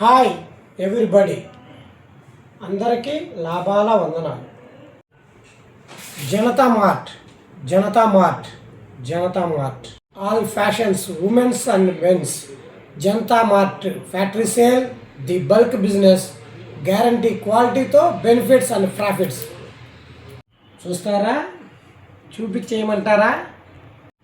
Hi everybody. అందరికీ లాభాల వందనాలు. Janata mart Janata mart Janata mart. All fashions womens and mens. Janata mart factory sale the bulk business. Guarantee క్వాలిటీతో benefits and profits. చూస్తారా? చూపించేయమంటారా?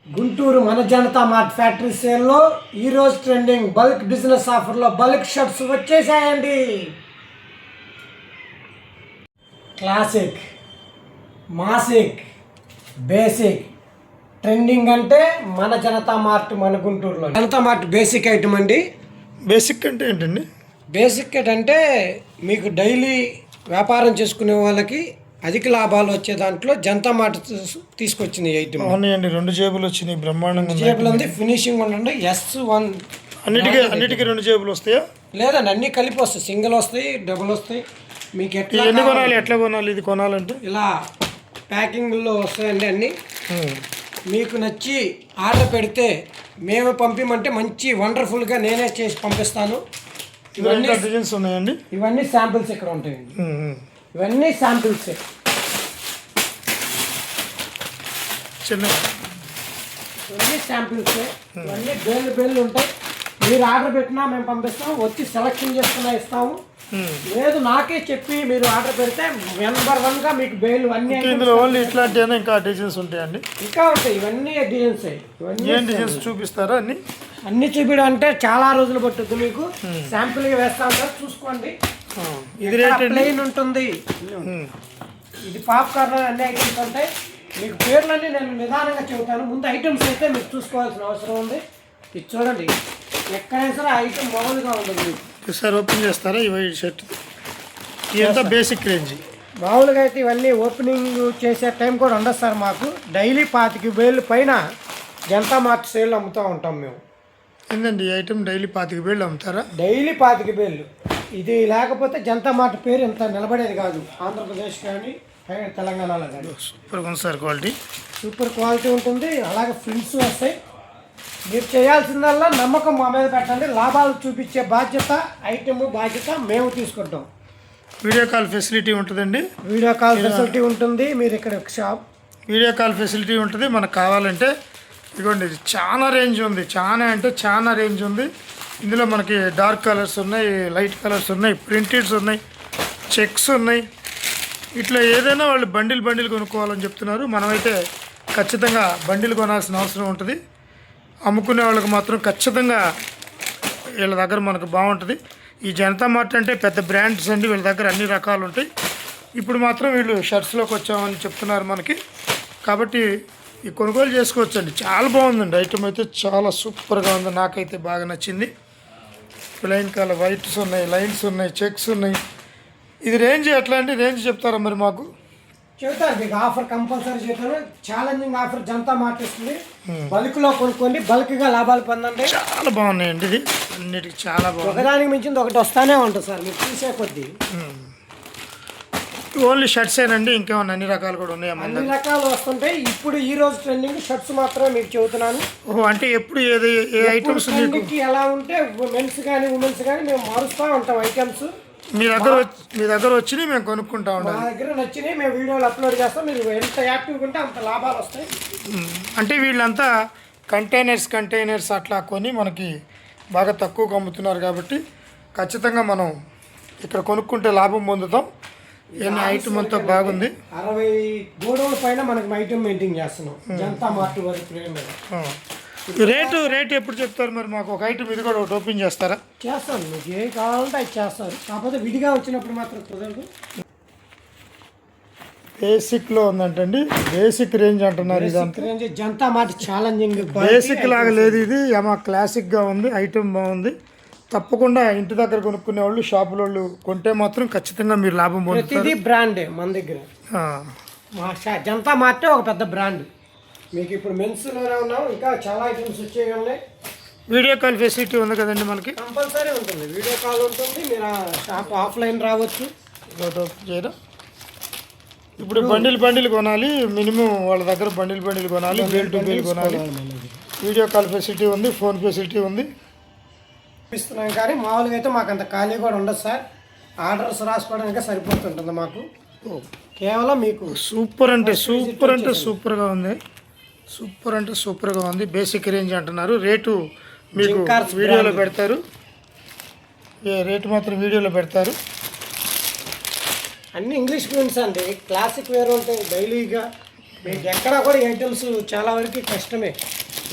గుంటూరు మన Janata mart factory సేల్లో ఈరోజు ట్రెండింగ్ బల్క్ బిజినెస్ ఆఫర్లో బల్క్ షర్ట్స్ వచ్చేసాయండి. క్లాసిక్ మాసిక్ బేసిక్. ట్రెండింగ్ అంటే మన జనతా మార్ట్ మన గుంటూరులో జనతా మార్ట్ బేసిక్ ఐటమ్ అండి. బేసిక్ అంటే ఏంటండి? బేసిక్ అంటే మీకు డైలీ వ్యాపారం చేసుకునే వాళ్ళకి అధిక లాభాలు వచ్చే దాంట్లో జనతా మార్ట్ తీస్- తీసుకొచ్చింది ఈ ఐటమ్ అవునాయండి రెండు జేబులు వచ్చినాయి బ్రహ్మాండంగా. జేబులు ఉంది ఫినిషింగ్ ఉండండి ఎస్ వన్ అన్నిటికీ అన్నిటికీ రెండు జేబులు వస్తాయా? లేదండి అన్నీ కలిపి వస్తాయి సింగిల్ వస్తాయి డబుల్ వస్తాయి. మీకు ఎట్లా ఎన్ని కొనాలి ఎట్లా కొనాలి ఇది కొనాలంటే? ఇలా ప్యాకింగ్లో వస్తాయండి అన్నీ. మీకు నచ్చి ఆర్డర్ పెడితే మేము పంపిమంటే మంచి వండర్ఫుల్గా నేనే చేసి పంపిస్తాను. ఇవన్నీ డిజైన్స్ ఉన్నాయండి? ఇవన్నీ శాంపిల్స్ ఇక్కడ ఉంటాయండి. ఇవన్నీ శాంపిల్స్. చిన్న ఇవన్నీ శాంపిల్స్. ఇవన్నీ బేళ్ళు బేళ్ళు ఉంటాయి. మీరు ఆర్డర్ పెట్టినా మేము పంపిస్తాం. వచ్చి సెలెక్షన్ చేసుకున్నా ఇస్తాము. లేదు నాకే చెప్పి మీరు ఆర్డర్ పెడితే నెంబర్ వన్గా మీకు బేలు అన్నీ ఇందులో ఓన్లీ ఇట్లాంటివన్నీ ఇంకా డిజైన్స్ ఉంటాయండి? ఇంకా ఉంటాయి. ఇవన్నీ డిజైన్స్. ఇవన్నీ ఏం డిజైన్స్ చూపిస్తారా అన్ని? అన్ని చూపించడం అంటే చాలా రోజులు పట్టుద్ది మీకు. శాంపిల్గా వేస్తా ఉంటారు. చూసుకోండి. ఇది రేట్ ప్లెయిన్ ఉంటుంది. ఇది పాప్కార్న్ అన్ని ఐటమ్స్ ఉంటాయి మీకు పేర్లన్నీ నేను నిదానంగా చెబుతాను. ముందు ఐటమ్స్ అయితే మీరు చూసుకోవాల్సిన అవసరం ఉంది. ఇది చూడండి. ఎక్కడైనా సరే ఐటమ్ మామూలుగా మీకు ఒకసారి ఓపెన్ చేస్తారా? ఈ వైట్ షర్ట్. ఇదంతా బేసిక్ రేంజ్ మామూలుగా అయితే ఇవన్నీ ఓపెనింగ్ చేసే టైం కూడా ఉండదు సార్ మాకు. డైలీ పాతిక వేలు పైన జనతా మార్ట్ సేల్ అమ్ముతూ ఉంటాం మేము. ఏంటండి ఈ ఐటమ్ డైలీ పాతిక వేళ్ళు అమ్ముతారా? డైలీ పాతిక వేలు. ఇది లేకపోతే జనతా మార్ట్ పేరు ఇంత నిలబడేది కాదు. ఆంధ్రప్రదేశ్ కానీ తెలంగాణలో కానీ. సూపర్గా ఉంది సార్ క్వాలిటీ. సూపర్ క్వాలిటీ ఉంటుంది. అలాగే ఫ్రిల్స్ వస్తాయి. మీరు చేయాల్సిందల్లా నమ్మకం మా మీద పెట్టండి. లాభాలు చూపించే బాధ్యత ఐటమ్ బాధ్యత మేము తీసుకుంటాం. వీడియో కాల్ ఫెసిలిటీ ఉంటుందండి. వీడియో కాల్ ఫెసిలిటీ ఉంటుంది. మీరు ఇక్కడ షాప్ వీడియో కాల్ ఫెసిలిటీ ఉంటుంది. మనకు కావాలంటే ఇదిగోండి ఇది చాలా రేంజ్ ఉంది. చాలా అంటే చాలా రేంజ్ ఉంది. ఇందులో మనకి డార్క్ కలర్స్ ఉన్నాయి లైట్ కలర్స్ ఉన్నాయి ప్రింటెడ్స్ ఉన్నాయి చెక్స్ ఉన్నాయి. ఇట్లా ఏదైనా వాళ్ళు బండిల్ బండిల్ కొనుక్కోవాలని చెప్తున్నారు. మనమైతే ఖచ్చితంగా బండిల్ కొనాల్సిన అవసరం ఉంటుంది. అమ్ముకునే వాళ్ళకి మాత్రం ఖచ్చితంగా వీళ్ళ దగ్గర మనకు బాగుంటుంది. ఈ జనతా మార్ట్ అంటే పెద్ద బ్రాండ్స్ అండి వీళ్ళ దగ్గర అన్ని రకాలు ఉంటాయి. ఇప్పుడు మాత్రం వీళ్ళు షర్ట్స్లోకి వచ్చామని చెప్తున్నారు మనకి. కాబట్టి ఈ కొనుగోలు చేసుకోవచ్చండి. చాలా బాగుందండి. ఐటమ్ అయితే చాలా సూపర్గా ఉంది. నాకైతే బాగా నచ్చింది. ప్లెయిన్ కలర్ వైట్స్ ఉన్నాయి లైన్స్ ఉన్నాయి చెక్స్ ఉన్నాయి. ఇది రేంజ్ ఎట్లా అండి? రేంజ్ చెప్తారా మరి మాకు? చెబుతారు మీకు ఆఫర్ కంపల్సరీ చెబుతాను ఛాలెంజింగ్ ఆఫర్ జనతా మార్ట్ ఇస్తుంది బల్క్లో కొనుక్కోండి. బల్క్గా లాభాలు పొందండి. చాలా బాగున్నాయండి ఇది. అన్నిటికీ చాలా బాగుంది ఒకదానికి మించింది ఒకటి వస్తానే ఉంటుంది సార్. మీరు చూసే కొద్దీ. ఓన్లీ షర్ట్స్ ఏనండి? ఇంకేమన్నా అన్ని రకాలు కూడా ఉన్నాయా అన్ని రకాలు వస్తుంటాయి ఇప్పుడు ఈ రోజు ట్రెండింగ్ షర్ట్స్ మాత్రమే మీకు చెబుతున్నాను. ఓహో అంటే ఎప్పుడు ఏది ఏ ఐటమ్స్ మీకు? ఎలా ఉంటే మెన్స్ కానీ ఉమెన్స్ కానీ మేము మారుస్తూ ఉంటాం ఐటమ్స్. మీ దగ్గర వచ్చి మీ దగ్గర వచ్చి మేము కొనుక్కుంటా మా ఉండాలి. దగ్గర నచ్చినాయి మేము వీడియోలు అప్లోడ్ చేస్తాం. మీరు ఎంత యాక్టివ్గా ఉంటే అంత లాభాలు వస్తాయి. అంటే వీళ్ళంతా కంటైనర్స్ కంటైనర్స్ అట్లా కొని మనకి బాగా తక్కువగా అమ్ముతున్నారు కాబట్టి ఖచ్చితంగా మనం ఇక్కడ కొనుక్కుంటే లాభం పొందుతాం. ఏమి ఐటమ్ అంతా బాగుంది. అరవై గోడౌన్ పైన మనకి ఐటమ్ మెయింటైన్ చేస్తున్నాం. జనతా మార్ట్ వారి. రేటు రేటు ఎప్పుడు చెప్తారు మరి మాకు? ఒక ఐటమ్ ఇది కూడా ఒకటి ఓపెన్ చేస్తారా? చేస్తాను. మీకు ఏ కావాలంటే అది చేస్తారు కాకపోతే విడిగా వచ్చినప్పుడు మాత్రం కుదరదు. బేసిక్లో ఉందంటండి. బేసిక్ రేంజ్ అంటున్నారు ఇదంతా. Range Janata mart challenging basic లాగా లేదు ఇది. ఏమో క్లాసిక్గా ఉంది. ఐటమ్ బాగుంది. తప్పకుండా ఇంటి దగ్గర కొనుక్కునే వాళ్ళు షాపుల వాళ్ళు కొంటే మాత్రం ఖచ్చితంగా మీరు లాభం పొందుతారు. ప్రతిదీ బ్రాండే మన దగ్గర. ఆ, మా షా- జనతా మార్టే ఒక పెద్ద బ్రాండ్. మీకు ఇప్పుడు మెన్స్లోనే ఉన్నాం ఇంకా చాలా ఐటమ్స్ వచ్చేవి ఉన్నాయి వీడియో కాల్ ఫెసిలిటీ ఉంది కదండి మనకి? కంపల్సరీ ఉంటుంది. వీడియో కాల్ ఉంటుంది మీరు ఆ షాప్ ఆఫ్లైన్ రావచ్చు. చేయరా? ఇప్పుడు బండిల్ బండిల్ కొనాలి మినిమం వాళ్ళ దగ్గర బండిల్ బండిల్ కొనాలి బేల్ టు బేల్ కొనాలి. వీడియో కాల్ ఫెసిలిటీ ఉంది ఫోన్ ఫెసిలిటీ ఉంది. ఇస్తున్నాం కానీ మామూలుగా అయితే మాకు అంత ఖాళీ కూడా ఉండదు సార్. ఆర్డర్స్ రాసుకోవడానికి సరిపోతుంటుంది మాకు. కేవలం మీకు సూపర్ అంటే సూపర్ అంటే సూపర్గా ఉంది. సూపర్ అంటే సూపర్గా ఉంది. బేసిక్ రేంజ్ అంటున్నారు. రేటు మీకు వీడియోలో పెడతారు. రేటు మాత్రం వీడియోలో పెడతారు. అన్ని ఇంగ్లీష్ ప్రింట్స్ అండి. క్లాసిక్ వేర్ ఉంటాయి. డైలీగా. మీకు ఎక్కడ కూడా ఐటమ్స్ చాలా వరకు కష్టమే.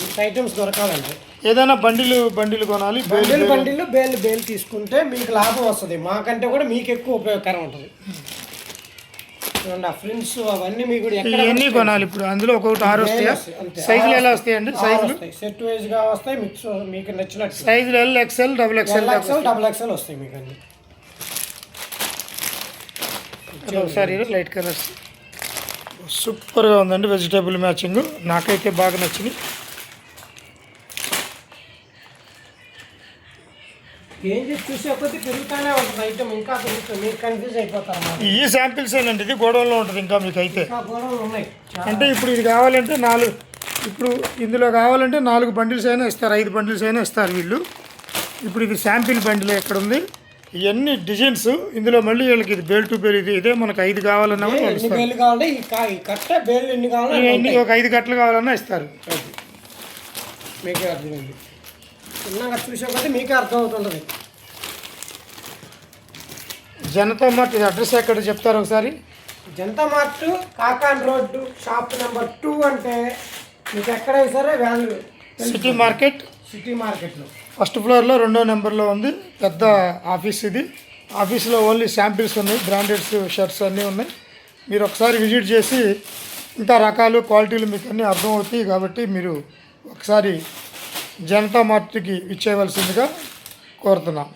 ఇంత ఐటమ్స్ దొరకాలంటే ఏదైనా బండిలు బండిలు కొనాలి బండిల్ బండిల్ బేల్ బేల్ తీసుకుంటే మీకు లాభం వస్తుంది. మాకంటే కూడా మీకు ఎక్కువ ఉపయోగకరం ఉంటుంది. ఫ్రెండ్స్ అవన్నీ మీకు ఇవన్నీ కొనాలి ఇప్పుడు. అందులో ఒక్కొక్కటి ఆరు వస్తాయా. సైజులు ఎలా వస్తాయండి సైజులు? సెట్ వైజ్గా వస్తాయి మిక్స్ మీకు నచ్చినట్టు. సైజులు L XL double XL L XL double XL వస్తాయి. మీకు అన్ని. ఒకసారి లైట్ కలర్స్. సూపర్గా ఉందండి వెజిటేబుల్ మ్యాచింగ్ నాకైతే బాగా నచ్చింది. ఏం చేసి చూసే కొద్దీ పెరుగుతూనే ఉంటుంది. ఐటమ్ ఇంకా పెరుగుతుంది. మీరు కన్ఫ్యూజ్ అయిపోతారు. ఈ శాంపిల్స్ ఏనండి? ఇది గోడౌన్లో ఉంటుంది ఇంకా మీకు అయితే ఇంకా గొడవలు ఉన్నాయి. అంటే ఇప్పుడు ఇది కావాలంటే నాలుగు ఇప్పుడు ఇందులో కావాలంటే నాలుగు బండిల్స్ అయినా ఇస్తారు. ఐదు బండిల్స్ అయినా ఇస్తారు వీళ్ళు. ఇప్పుడు ఇది శాంపిల్ బండిల్ ఎక్కడ ఉంది ఇవన్నీ డిజైన్స్. ఇందులో మళ్ళీ వీళ్ళకి ఇది బేల్ టు బేల్ ఇది ఇదే మనకు ఐదు కావాలన్నా ఒక ఐదు గంటలు కావాలన్నా ఇస్తారు. మీకే అర్థమైంది. చిన్నగా చూసే కొద్దీ మీకే అర్థం అవుతుంటుంది జనతా మార్ట్ ఇది అడ్రస్ ఎక్కడ చెప్తారు ఒకసారి? Janata mart Kakani road shop number two అంటే మీకు ఎక్కడైనా సరే వాల్యూ సిటీ మార్కెట్? సిటీ మార్కెట్లో. ఫస్ట్ ఫ్లోర్లో రెండో నెంబర్లో ఉంది. పెద్ద ఆఫీస్ ఇది. ఆఫీస్లో ఓన్లీ శాంపిల్స్ ఉన్నాయి బ్రాండెడ్స్ షర్ట్స్ అన్నీ ఉన్నాయి. మీరు ఒకసారి విజిట్ చేసి ఇంకా రకాలు క్వాలిటీలు మీకు అన్నీ అర్థమవుతాయి కాబట్టి మీరు ఒకసారి జనతా మార్టీకి ఇచ్చేయవలసిందిగా కోరుతున్నాం.